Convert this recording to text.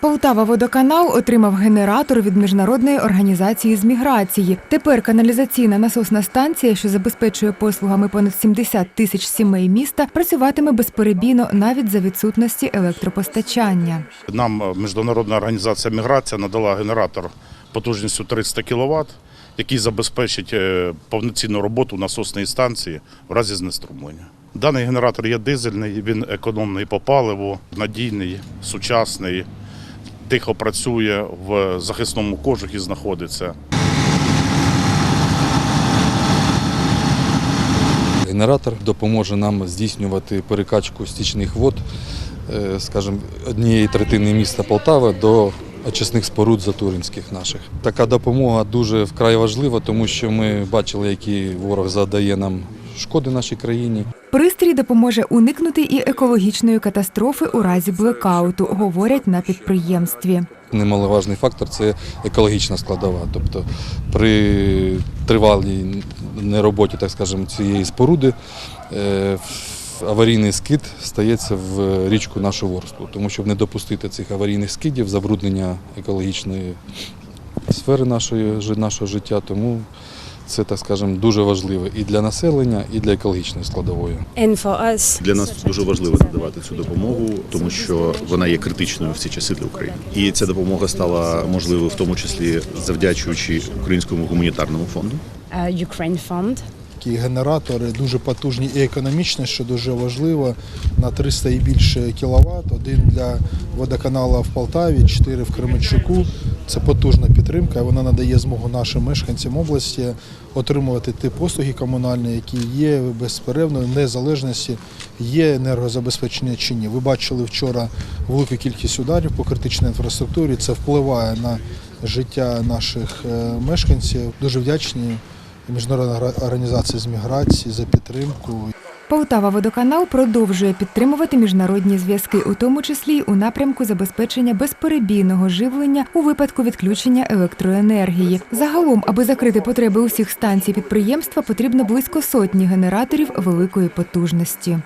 Полтава водоканал отримав генератор від міжнародної організації з міграції. Тепер каналізаційна насосна станція, що забезпечує послугами понад 70 тисяч сімей міста, працюватиме безперебійно навіть за відсутності електропостачання. Нам е, міжнародна організація міграція надала генератор потужністю 300 кВт, який забезпечить е, повноцінну роботу насосної станції в разі знеструмлення. Даний генератор є дизельний, він економний по паливу, надійний, сучасний, тихо працює в захисному кожухі знаходиться. Генератор допоможе нам здійснювати перекачку стічних вод, е, скажімо, однієї третини міста Полтава до очисних споруд затуринських наших. Така допомога дуже вкрай важлива, тому що ми бачили, які ворог завдає нам шкоди нашій країні. Пристрій допоможе уникнути і екологічної катастрофи у разі блекауту, говорять на підприємстві. Немаловажний фактор це екологічна складова. Тобто при тривалій нероботі, так скажемо, цієї споруди е, аварійний скид стається в річку нашу ворсклу. Тому щоб не допустити цих аварійних скидів, забруднення екологічної сфери нашої, нашого життя, тому це, так скажемо, дуже важливо і для населення, і для екологічної складової. Для нас дуже важливо надавати цю допомогу, тому що вона є критичною в ці часи для України. І ця допомога стала можливою в тому числі завдячуючи українському гуманітарному фонду. uh, Ukraine Fund. Такі генератори дуже потужні і економічні, що дуже важливо, на 300 і більше кіловат. Один для водоканалу в Полтаві, чотири в Кременчуку. Це потужна підтримка. Вона надає змогу нашим мешканцям області отримувати ті послуги комунальні, які є безперервно, незалежності, є енергозабезпечення чи ні. Ви бачили вчора велику кількість ударів по критичній інфраструктурі. Це впливає на життя наших е, мешканців. Дуже вдячні Міжнародна організація з міграції за підтримку. Полтава водоканал продовжує підтримувати міжнародні зв'язки, у тому числі й у напрямку забезпечення безперебійного живлення у випадку відключення електроенергії. Загалом, аби закрити потреби усіх станцій підприємства, потрібно близько сотні генераторів великої потужності.